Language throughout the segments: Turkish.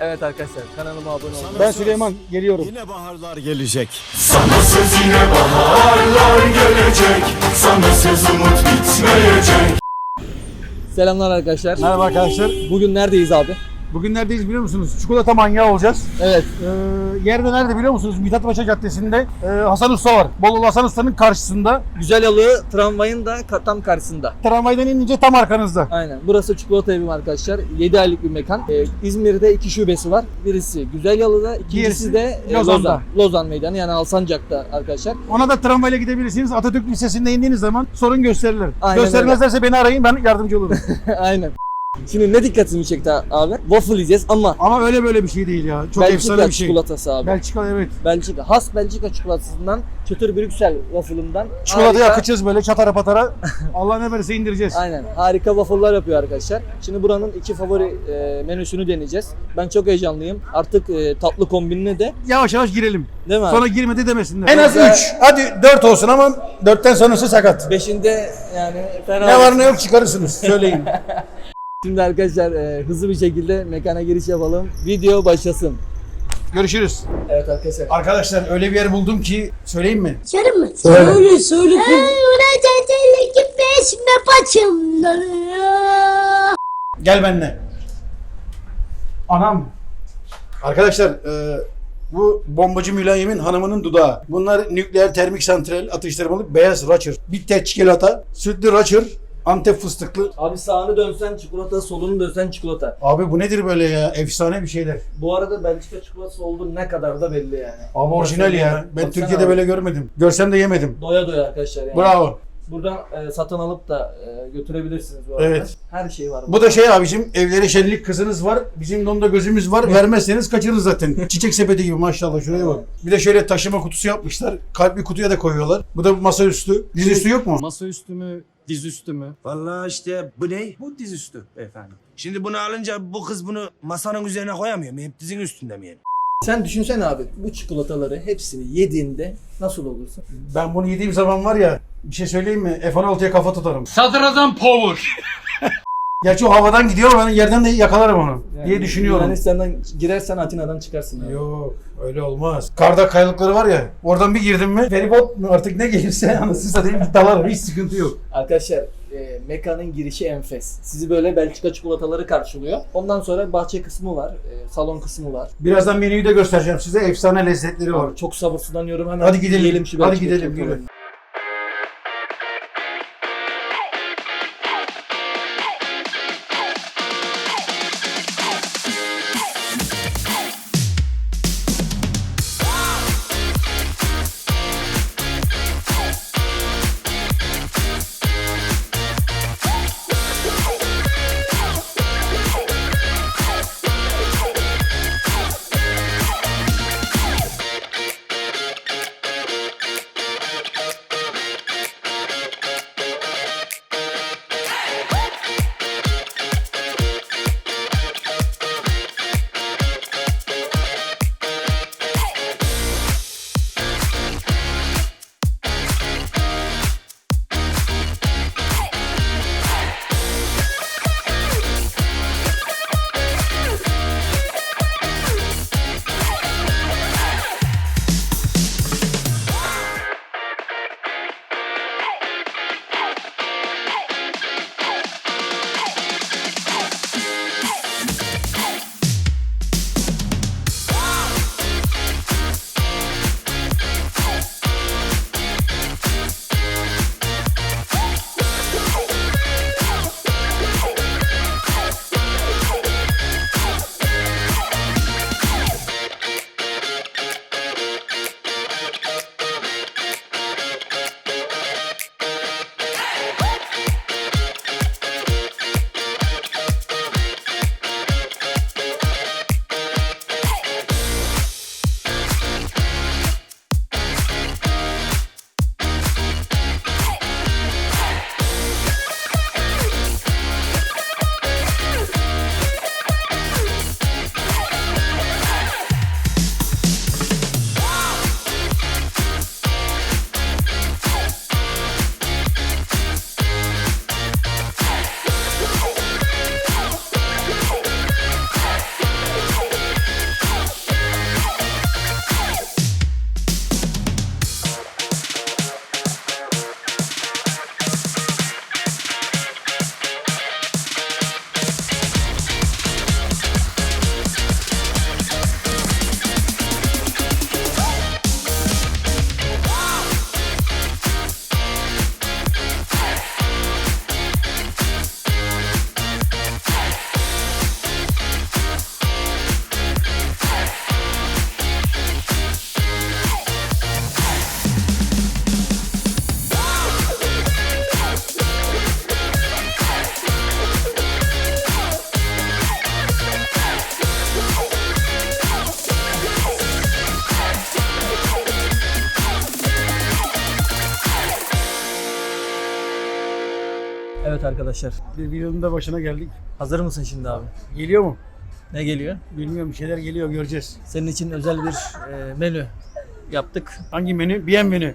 Evet arkadaşlar kanalıma abone olun. Ben Süleyman geliyorum. Yine baharlar gelecek. Sana söz yine baharlar gelecek Sana söz umut bitmeyecek Selamlar arkadaşlar. Merhaba arkadaşlar. Bugün neredeyiz abi? Bugün neredeyiz biliyor musunuz? Çikolata manyağı olacağız. Evet. Ee, yerde nerede biliyor musunuz? Mithat Paşa Caddesi'nde e, Hasan Usta var. Bolulu Hasan Usta'nın karşısında. Güzel yalı tramvayın da ka- tam karşısında. Tramvaydan inince tam arkanızda. Aynen. Burası çikolata evim arkadaşlar. 7 aylık bir mekan. Ee, İzmir'de iki şubesi var. Birisi Güzel Yalı'da, ikincisi Diğerisi de e, Lozan'da. Lozan. Lozan Meydanı yani Alsancak'ta arkadaşlar. Ona da tramvayla gidebilirsiniz. Atatürk Lisesi'nde indiğiniz zaman sorun gösterirler. Aynen Göstermezlerse beni arayın ben yardımcı olurum. Aynen. Şimdi ne dikkatimi çekti abi? Waffle yiyeceğiz ama Ama öyle böyle bir şey değil ya. Çok Belçika efsane bir şey. çikolatası abi. Belçika evet. Belçika. Has Belçika çikolatasından, çıtır Brüksel waffle'ından. Çikolatayı harika- akıtacağız böyle çatara patara. Allah ne verirse indireceğiz. Aynen. Harika waffle'lar yapıyor arkadaşlar. Şimdi buranın iki favori e, menüsünü deneyeceğiz. Ben çok heyecanlıyım. Artık e, tatlı kombinine de Yavaş yavaş girelim. değil mi abi? Sonra girmedi demesinler. En az üç. Hadi 4 olsun ama 4'ten sonrası sakat. Beşinde yani fena Ne var ne yok çıkarırsınız. Söyleyin. Şimdi arkadaşlar e, hızlı bir şekilde mekana giriş yapalım. Video başlasın. Görüşürüz. Evet arkadaşlar. Arkadaşlar öyle bir yer buldum ki söyleyeyim mi? Söyle mi? Söyle söyle. Öğretmenlik peşme paçımda. Gel benimle. Anam. Arkadaşlar e, bu bombacı mülayimin hanımının dudağı. Bunlar nükleer termik santral atıştırmalık beyaz raçır. Bitter çikolata, sütlü raçır, antep fıstıklı. Abi sağını dönsen çikolata, solunu dönsen çikolata. Abi bu nedir böyle ya? Efsane bir şeyler. Bu arada Belçika çikolatası olduğu ne kadar da belli yani. Abi orijinal ya. Ben Baksana Türkiye'de abi. böyle görmedim. Görsem de yemedim. Doya doya arkadaşlar yani. Bravo. Buradan e, satın alıp da e, götürebilirsiniz bu arada. Evet. Her şey var. Bu da şey abicim evleri şenlik kızınız var. Bizim de onda gözümüz var. Vermezseniz kaçırırız zaten. Çiçek sepeti gibi maşallah şuraya bak. Bir de şöyle taşıma kutusu yapmışlar. Kalpli kutuya da koyuyorlar. Bu da masaüstü. Dizüstü yok mu? Masaüstü mü, dizüstü mü? Vallahi işte bu ne? Bu dizüstü efendim. Şimdi bunu alınca bu kız bunu masanın üzerine koyamıyor mu? Hep dizin üstünde mi yani? Sen düşünsene abi bu çikolataları hepsini yediğinde nasıl olursun? Ben bunu yediğim zaman var ya bir şey söyleyeyim mi? F-16'ya kafa tutarım. Sadrazam Power. Gerçi o havadan gidiyor ben yerden de yakalarım onu diye düşünüyorum. Yunanistan'dan girersen Atina'dan çıkarsın abi. Yok öyle olmaz. Karda kayalıkları var ya oradan bir girdim mi feribot mu artık ne gelirse anasını satayım dalarım hiç sıkıntı yok. Arkadaşlar e, mekanın girişi enfes. Sizi böyle Belçika çikolataları karşılıyor. Ondan sonra bahçe kısmı var, e, salon kısmı var. Birazdan menüyü de göstereceğim size efsane lezzetleri var. Çok sabırsızlanıyorum hemen. Hadi gidelim. yiyelim şu Hadi Belçika gidelim, çikolatalarını. yürü. Arkadaşlar. Bir videonun da başına geldik. Hazır mısın şimdi abi? Geliyor mu? Ne geliyor? Bilmiyorum bir şeyler geliyor göreceğiz. Senin için özel bir e, menü yaptık. Hangi menü? Bien menü.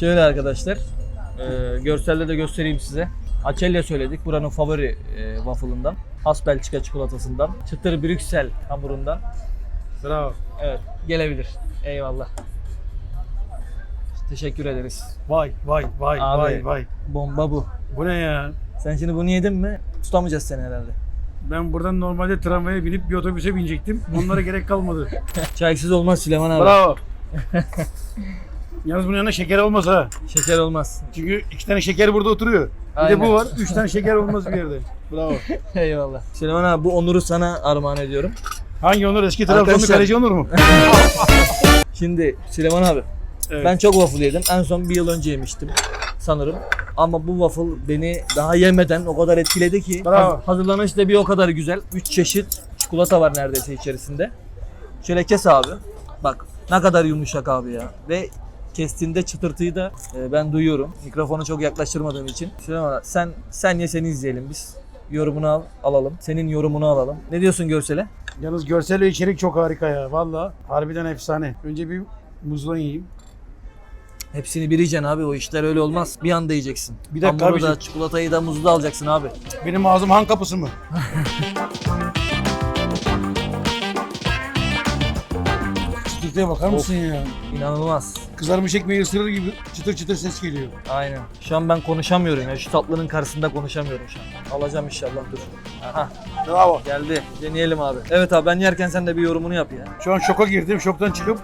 Şöyle arkadaşlar. e, görselde de göstereyim size. Açelya söyledik. Buranın favori e, waffle'ından. Has Belçika çikolatasından. Çıtır Brüksel hamurundan. Bravo. Evet gelebilir. Eyvallah. Teşekkür ederiz. Vay vay vay Abi. vay vay. Bomba bu. Bu ne ya? Sen şimdi bunu yedin mi tutamayacağız seni herhalde. Ben buradan normalde tramvaya binip bir otobüse binecektim. Onlara gerek kalmadı. Çaysız olmaz Süleyman abi. Bravo. Yalnız bunun yanında şeker olmaz ha. Şeker olmaz. Çünkü iki tane şeker burada oturuyor. Bir Aynen. de bu var. Üç tane şeker olmaz bir yerde. Bravo. Eyvallah. Süleyman abi bu onuru sana armağan ediyorum. Hangi Onur? Eski Trabzonlu Arkadaşlar- kaleci Onur mu? Şimdi Süleyman abi Evet. ben çok waffle yedim. En son bir yıl önce yemiştim sanırım. Ama bu waffle beni daha yemeden o kadar etkiledi ki Bravo. haz- hazırlanış da bir o kadar güzel. 3 çeşit çikolata var neredeyse içerisinde. Şöyle kes abi. Bak ne kadar yumuşak abi ya. Ve kestiğinde çıtırtıyı da e, ben duyuyorum. Mikrofonu çok yaklaştırmadığım için. Süleyman sen sen ye seni izleyelim biz. Yorumunu al, alalım. Senin yorumunu alalım. Ne diyorsun görsele? Yalnız görsel ve içerik çok harika ya. Valla harbiden efsane. Önce bir muzla yiyeyim. Hepsini bir yiyeceksin abi o işler öyle olmaz. Bir anda yiyeceksin. Bir dakika Hamuru da çikolatayı da muzu da alacaksın abi. Benim ağzım han kapısı mı? Çıtırtıya bakar mısın ya? İnanılmaz. Kızarmış ekmeği ısırır gibi çıtır çıtır ses geliyor. Aynen. Şu an ben konuşamıyorum ya. Şu tatlının karşısında konuşamıyorum şu an. Alacağım inşallah dur. Aha Bravo. geldi. Deneyelim abi. Evet abi ben yerken sen de bir yorumunu yap ya. Şu an şoka girdim. Şoktan çıkıp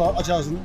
At aç ağzını.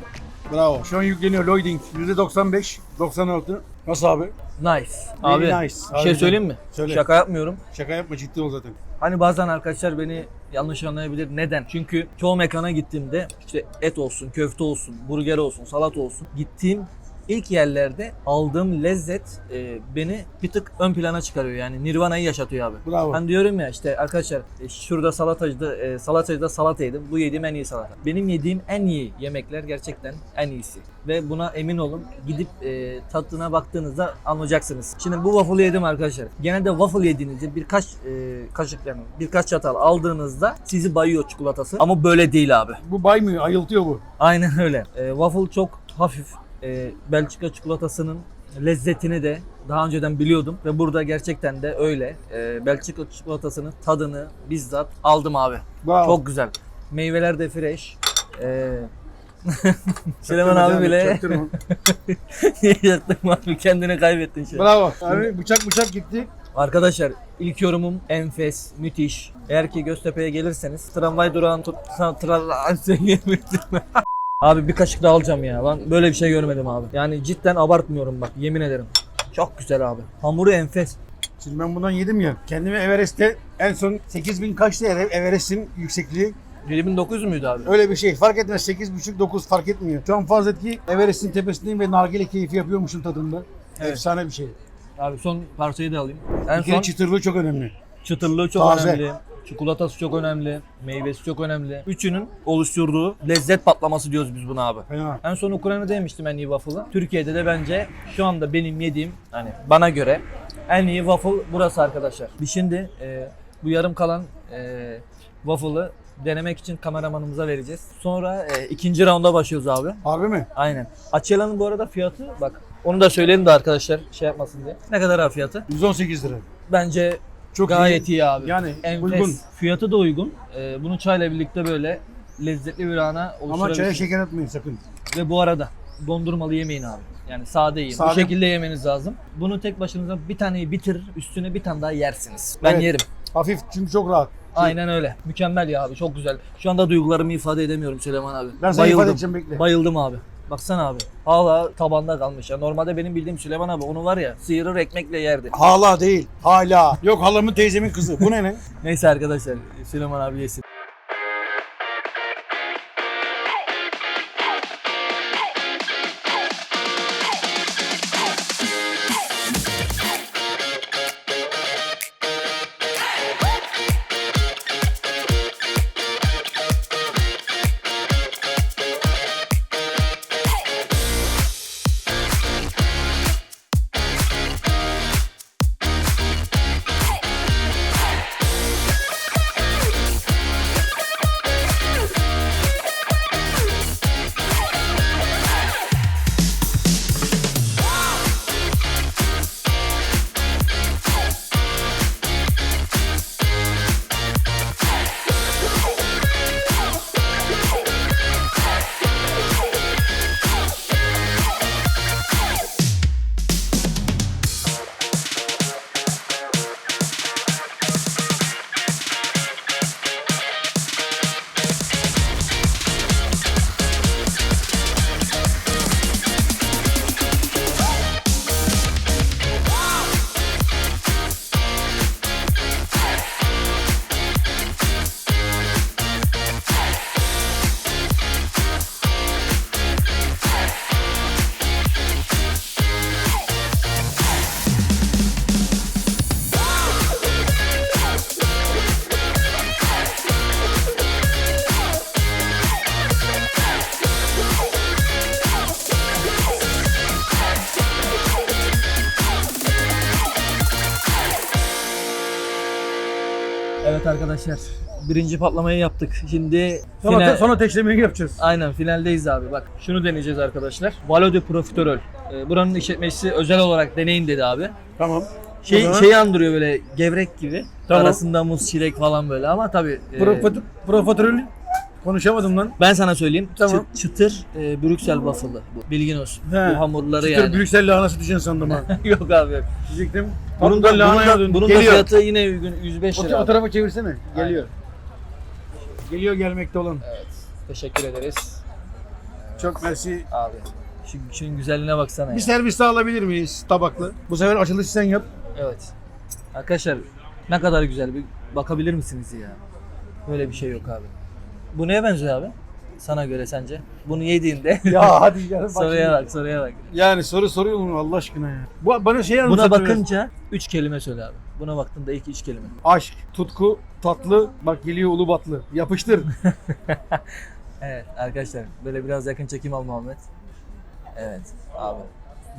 Bravo. Şu an yükleniyor loading. %95, 96. Nasıl abi? Nice. Abi nice. bir şey Harbiden. söyleyeyim mi? Söyle. Şaka yapmıyorum. Şaka yapma ciddi ol zaten. Hani bazen arkadaşlar beni yanlış anlayabilir. Neden? Çünkü çoğu mekana gittiğimde işte et olsun, köfte olsun, burger olsun, salat olsun. Gittiğim ilk yerlerde aldığım lezzet e, beni bir tık ön plana çıkarıyor. Yani nirvana'yı yaşatıyor abi. Bravo. Ben diyorum ya işte arkadaşlar e, şurada salatacıda e, salatacıda salata yedim. Bu yediğim en iyi salata. Benim yediğim en iyi yemekler gerçekten en iyisi. Ve buna emin olun gidip e, tadına baktığınızda anlayacaksınız. Şimdi bu waffle yedim arkadaşlar. Genelde waffle yediğinizde birkaç e, kaşık yani birkaç çatal aldığınızda sizi bayıyor çikolatası. Ama böyle değil abi. Bu baymıyor, ayıltıyor bu. Aynen öyle. E, waffle çok hafif. E, Belçika çikolatasının lezzetini de daha önceden biliyordum ve burada gerçekten de öyle. E, Belçika çikolatasının tadını bizzat aldım abi. Bravo. Çok güzel. Meyveler de fresh. E, Süleyman abi bile yaktım abi kendini kaybettin an. Bravo. Abi bıçak bıçak gitti. Arkadaşlar ilk yorumum enfes, müthiş. Eğer ki Göztepe'ye gelirseniz tramvay durağını tut... tra- söyleyemedim. Abi bir kaşık daha alacağım ya. Ben böyle bir şey görmedim abi. Yani cidden abartmıyorum bak yemin ederim. Çok güzel abi. Hamuru enfes. Şimdi ben bundan yedim ya. Kendimi Everest'te en son 8000 kaçtı ya Everest'in yüksekliği. 7900 müydü abi? Öyle bir şey. Fark etmez. 8,5 9 fark etmiyor. Şu an farz et ki Everest'in tepesindeyim ve nargile keyfi yapıyormuşum tadında. Evet. Efsane bir şey. Abi son parçayı da alayım. En Bir kere son çıtırlığı çok önemli. çıtırlığı çok Taze. önemli. Çikolatası çok önemli. Meyvesi çok önemli. Üçünün oluşturduğu lezzet patlaması diyoruz biz buna abi. Fena. En son Ukrayna'da yemiştim en iyi waffle'ı. Türkiye'de de bence şu anda benim yediğim hani bana göre en iyi waffle burası arkadaşlar. Biz şimdi e, bu yarım kalan e, waffle'ı denemek için kameramanımıza vereceğiz. Sonra e, ikinci rounda başlıyoruz abi. Harbi mi? Aynen. Açela'nın bu arada fiyatı bak onu da söyleyelim de arkadaşlar şey yapmasın diye. Ne kadar abi fiyatı? 118 lira. Bence Çok gayet iyi, abi. Yani Enfes. uygun. Fiyatı da uygun. E, bunu çayla birlikte böyle lezzetli bir ana Ama çaya oluşturabilirsiniz. şeker atmayın sakın. Ve bu arada dondurmalı yemeyin abi. Yani sade yiyin. Bu Sade- şekilde yemeniz lazım. Bunu tek başınıza bir taneyi bitirir, üstüne bir tane daha yersiniz. Ben Evet. yerim. Hafif çünkü çok rahat. Aynen öyle. Mükemmel ya abi. Çok güzel. Şu anda duygularımı ifade edemiyorum Süleyman abi. Ben sana ifade edeceğim bekle. Bayıldım abi. Baksana abi. Hala tabanda kalmış ya. Normalde benim bildiğim Süleyman abi onu var ya sıyırır ekmekle yerdi. Hala değil. Hala. Yok halamın teyzemin kızı. Bu ne lan? Neyse arkadaşlar Süleyman abi yesin. Arkadaşlar. Birinci patlamayı yaptık. Şimdi Sonra, final... te- sonra teşlemeyi yapacağız. Aynen finaldeyiz abi. Bak şunu deneyeceğiz arkadaşlar. Valo de Profiterol. Ee, buranın işletmecisi özel olarak deneyin dedi abi. Tamam. Şey, O zaman- şeyi andırıyor böyle gevrek gibi. Tamam. Arasında muz, çilek falan böyle ama tabii e, Profiterol konuşamadım lan. ben sana söyleyeyim. Tamam. Çı- çıtır e, Brüksel waffle'ı bu. Bilgin olsun. He. Bu hamurları Çıtır yani. Brüksel lahanası diyeceksin sandım ha. yok abi yok. Diyecektim. Bunun da, bunun lahanaya da, dön. bunun da Geliyor. fiyatı yine uygun 105 O, lira. o abi. tarafa çevirsene. Geliyor. Geliyor gelmekte olan. Teşekkür ederiz Çok mersi. abi. Şu, şunun güzelliğine baksana Bir ya. servis daha alabilir miyiz tabaklı? Bu sefer açılışı sen yap. Evet. Arkadaşlar ne kadar güzel bir bakabilir misiniz ya? Böyle bir şey yok abi. Bu neye benziyor abi? Sana göre sence? Bunu yediğinde Ya hadi yarın soruya bak soruya bak. Yani soru soruyor mu Allah aşkına ya? Bu bana şey Buna anlatıyor. bakınca üç kelime söyle abi. Buna baktığında ilk üç kelime. Aşk, tutku, tatlı, bak geliyor Ulubatlı. Yapıştır. Evet arkadaşlar böyle biraz yakın çekim al Muhammed. Evet abi.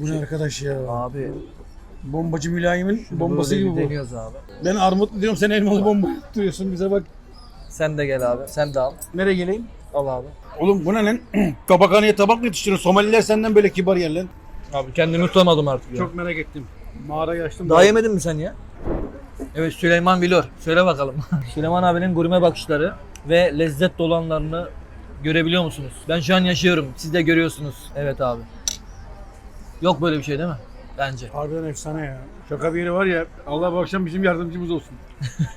Bu ne arkadaş ya? Abi Bombacı mülayimin şunu bombası böyle gibi bir bu. deniyoruz abi. Ben armutlu diyorum sen elmalı bomba tutuyorsun bize bak. Sen de gel abi. Sen de al. Nereye geleyim? Al abi. Oğlum bu ne lan? Tabakhaneye tabak mı yetiştiriyorsun? Somaliler senden böyle kibar yer lan. Abi kendimi tutamadım artık ya. Çok merak ettim. Mağarayı açtım. Daha yemedin mi sen ya? Evet Süleyman Bilor. Söyle bakalım. Süleyman abinin gurme bakışları ve lezzet dolanlarını görebiliyor musunuz? Ben şu an yaşıyorum. Siz de görüyorsunuz. Evet abi. Yok böyle bir şey değil mi? Bence. Harbiden efsane ya. Şaka bir yeri var ya Allah bu akşam bizim yardımcımız olsun.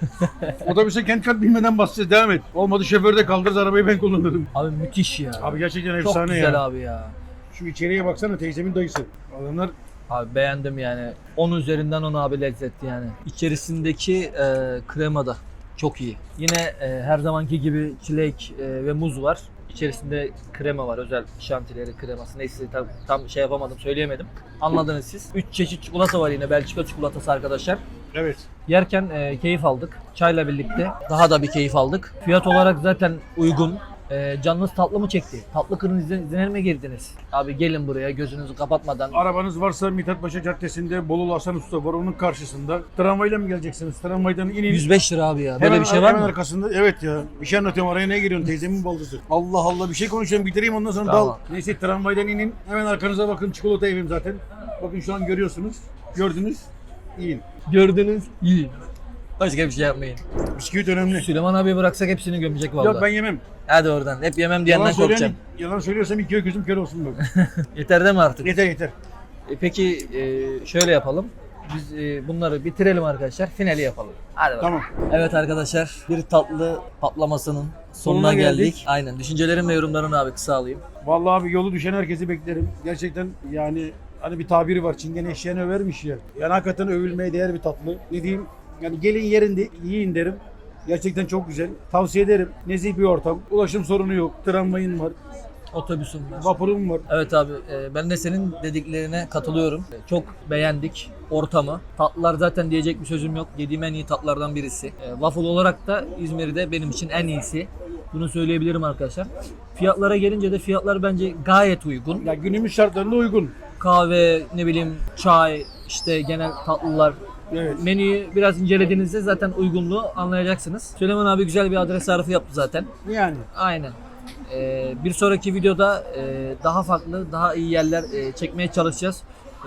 Otobüse kent kat bilmeden basacağız devam et. Olmadı şoförü de kaldırırız arabayı ben kullanırım. Abi müthiş ya. Abi gerçekten Çok efsane güzel ya. abi ya. Şu içeriye baksana teyzemin dayısı. Adamlar Abi beğendim yani. 10 üzerinden 10 abi lezzetli yani. İçerisindeki e, krema da çok iyi. Yine e, her zamanki gibi çilek e, ve muz var. İçerisinde krema var. Özel şantileri kreması. Neyse tam, tam şey yapamadım söyleyemedim. Anladınız siz. 3 çeşit çikolata var yine. Belçika çikolatası arkadaşlar. evet. Yerken e, keyif aldık. Çayla birlikte daha da bir keyif aldık. Fiyat olarak zaten uygun. E, canınız tatlı mı çekti? Tatlı kırmızı mi girdiniz? Abi gelin buraya gözünüzü kapatmadan. Arabanız varsa Mithat Paşa Caddesi'nde Bolu Hasan Usta var onun karşısında. Tramvayla mı geleceksiniz? Tramvaydan inin. 105 lira abi ya. Böyle Hemen- bir şey var hemen mı? arkasında evet ya. Bir şey anlatıyorum araya ne giriyorsun teyzemin baldızı. Allah Allah bir şey konuşuyorum bitireyim ondan sonra Tamam. dal. Neyse tramvaydan inin. Hemen arkanıza bakın çikolata evim zaten. Bakın şu an görüyorsunuz. Gördünüz. Yiyin. Gördünüz. İyi. Başka bir şey yapmayın. Bisküvit önemli. Süleyman abi bıraksak hepsini gömecek vallahi. Yok ben yemem. Hadi oradan. Hep yemem Yalan, diyenden söyleyen, korkacağım. yalan söylüyorsam iki gözüm kör olsun bak. Yeter değil mi artık? yeter yeter. E, peki e, şöyle yapalım. Biz e, bunları bitirelim arkadaşlar. Finali yapalım. Hadi bakalım. Tamam. Evet arkadaşlar bir tatlı patlamasının sonuna, Sonuna geldik. geldik. Aynen. Düşüncelerim ve yorumlarını abi kısa alayım. Vallahi abi yolu düşen herkesi beklerim. Gerçekten yani hani bir tabiri var. Çingen eşeğini övermiş ya. Yani hakikaten övülmeye değer bir tatlı. Ne diyeyim? Yani gelin yerinde yiyin derim. Gerçekten çok güzel. Tavsiye ederim. Nezih bir ortam. Ulaşım sorunu yok. Tramvayın var. Otobüsüm var. Vapurum var. Evet abi e, ben de senin dediklerine katılıyorum. E, Çok beğendik ortamı. Tatlılar zaten diyecek bir sözüm yok. Yediğim en iyi tatlardan birisi. E, Waffle olarak da İzmir'de benim için en iyisi. Bunu söyleyebilirim arkadaşlar. Fiyatlara gelince de fiyatlar bence gayet uygun. Ya günümüz şartlarına uygun. Kahve, ne bileyim çay, işte genel tatlılar. Evet. Menüyü biraz incelediğinizde zaten uygunluğu anlayacaksınız. Süleyman abi güzel bir adres tarifi yaptı zaten. Yani. Aynen. Ee, bir sonraki videoda e, daha farklı, daha iyi yerler e, çekmeye çalışacağız.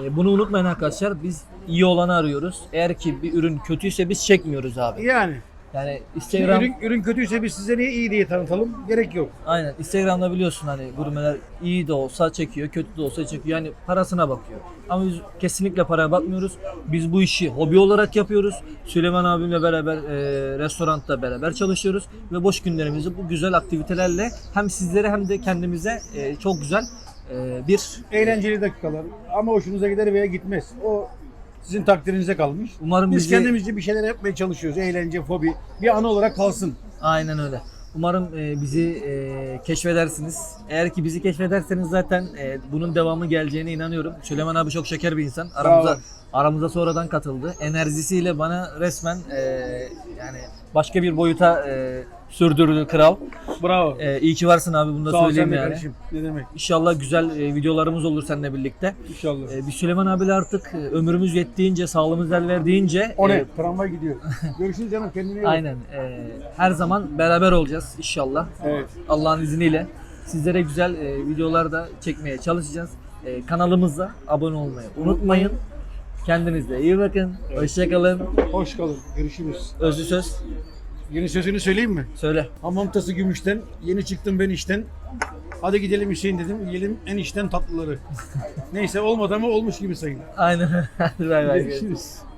E, bunu unutmayın arkadaşlar. Biz iyi olanı arıyoruz. Eğer ki bir ürün kötüyse biz çekmiyoruz abi. Yani. Yani Şimdi Instagram ürün, ürün kötüyse biz size niye iyi diye tanıtalım? Gerek yok. aynen Instagram'da biliyorsun hani gurmeler iyi de olsa çekiyor, kötü de olsa çekiyor. Yani parasına bakıyor. Ama biz kesinlikle paraya bakmıyoruz. Biz bu işi hobi olarak yapıyoruz. Süleyman abimle beraber e, restoranda beraber çalışıyoruz ve boş günlerimizi bu güzel aktivitelerle hem sizlere hem de kendimize e, çok güzel e, bir Eğlenceli dakikalar. Ama hoşunuza gider veya gitmez. O sizin takdirinize kalmış. umarım Biz bizi kendimizce bir şeyler yapmaya çalışıyoruz. Eğlence, fobi. Bir anı olarak kalsın. aynen öyle. Umarım e, bizi e, keşfedersiniz. Eğer ki bizi keşfederseniz zaten e, bunun devamı geleceğine inanıyorum. Süleyman abi çok şeker bir insan. Aramıza aramıza sonradan katıldı. Enerjisiyle bana resmen e, yani başka bir boyuta e, sürdürdü kral. Bravo. E, iyi ki varsın abi bunu da Sağ ol sen söyleyeyim de yani. kardeşim. Ne demek? İnşallah güzel e, videolarımız olur seninle birlikte. İnşallah. E, biz Süleyman abiyle artık e, ömrümüz yettiğince, sağlığımız el verdiğince O e, ne? Tramvay gidiyor. Görüşürüz canım kendine iyi bak. aynen e, her zaman beraber olacağız inşallah. Evet. Allah'ın izniyle sizlere güzel e, videolar da çekmeye çalışacağız. E, kanalımıza abone olmayı unutmayın. Kendinize iyi bakın. Hoşçakalın. Hoş kalın. Görüşürüz. Özlü söz. Yeni sözünü söyleyeyim mi? Söyle. Hamam tası gümüşten, yeni çıktım ben işten. Hadi gidelim Hüseyin dedim, yiyelim en işten tatlıları. Neyse olmadı ama olmuş gibi sayın. Aynen. Hadi bay bay. Görüşürüz.